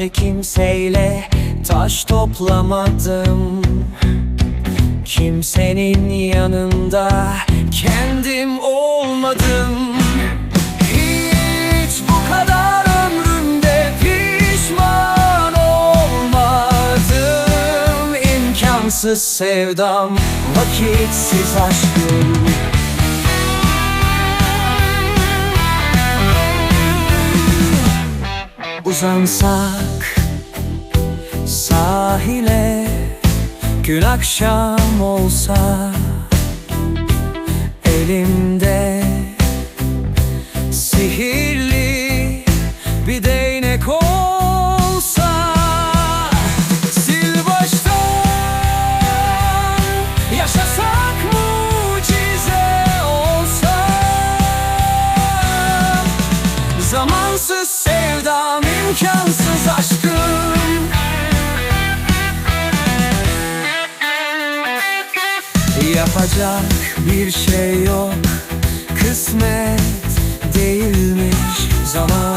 önce kimseyle taş toplamadım. Kimsenin yanında kendim olmadım. Hiç bu kadar ömrümde pişman olmadım. İmkansız sevdam, vakitsiz aşkım Uzansak sahile Gün akşam olsa Elimde Zamansız sevdam imkansız aşkım. Yapacak bir şey yok. Kısmet değilmiş Zamanın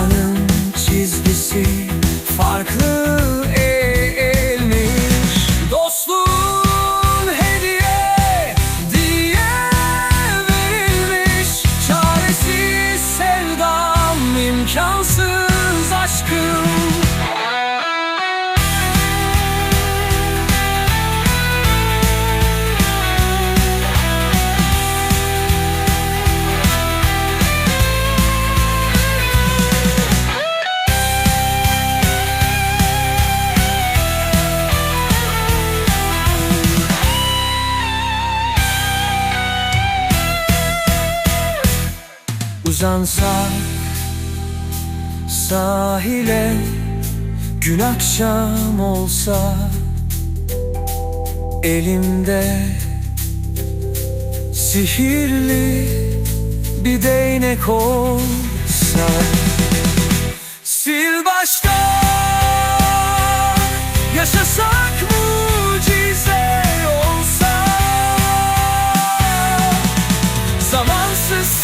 uzansak Sahile gün akşam olsa Elimde sihirli bir değnek olsa Sil baştan Yaşasak mucize olsa Zamansız